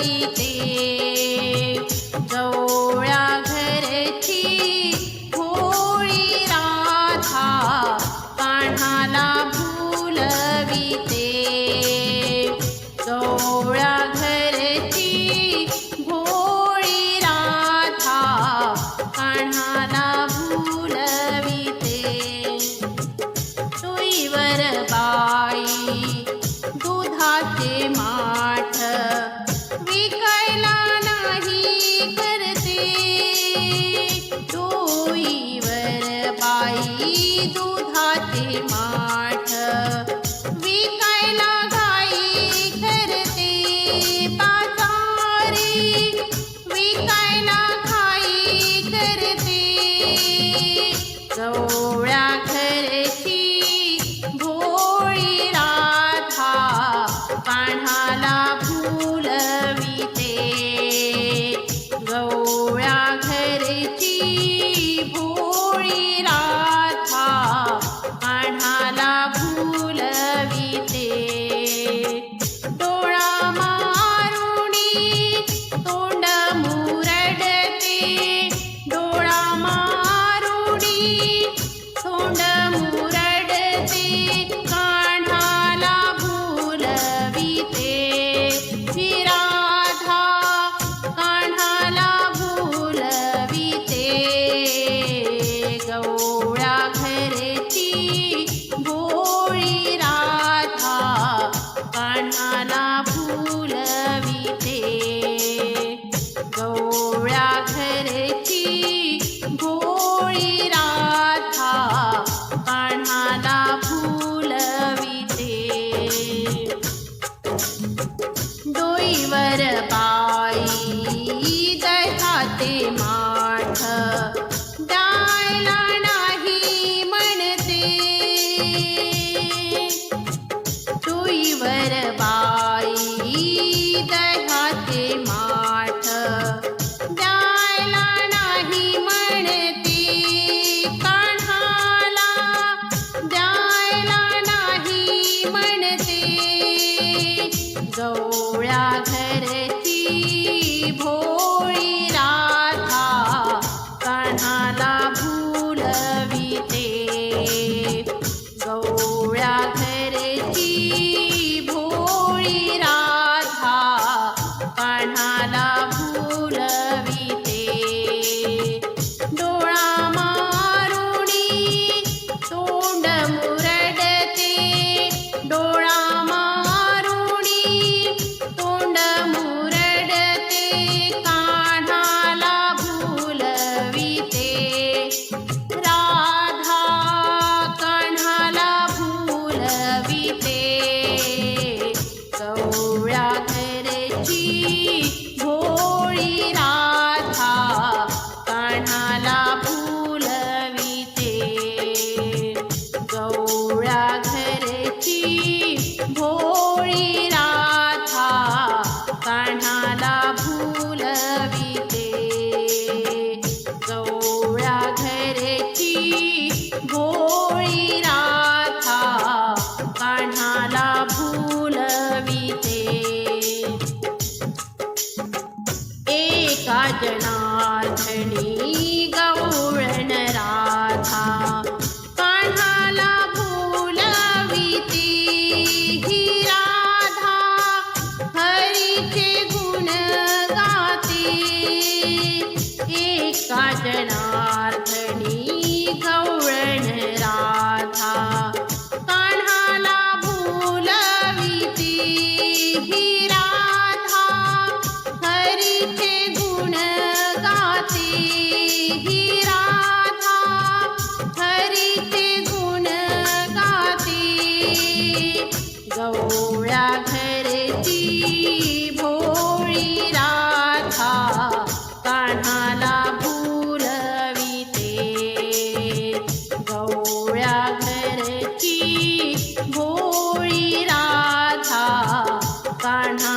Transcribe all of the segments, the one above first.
नीते नाही दळाते माठ. डायला नाही म्हणते. तुईवर बाई दळाते माठ. डायला नाही म्हणते. काढाला डायला नाही म्हणते. जवळा घरे एकाच नार्थणी गवळण राधा. कान्हाला बोलविती ही राधा. हरीचे गुण गाते ही राधा. हरीचे गुण गाते. गवळा घरची भोळी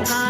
ही राधा कान्हाला भुलविते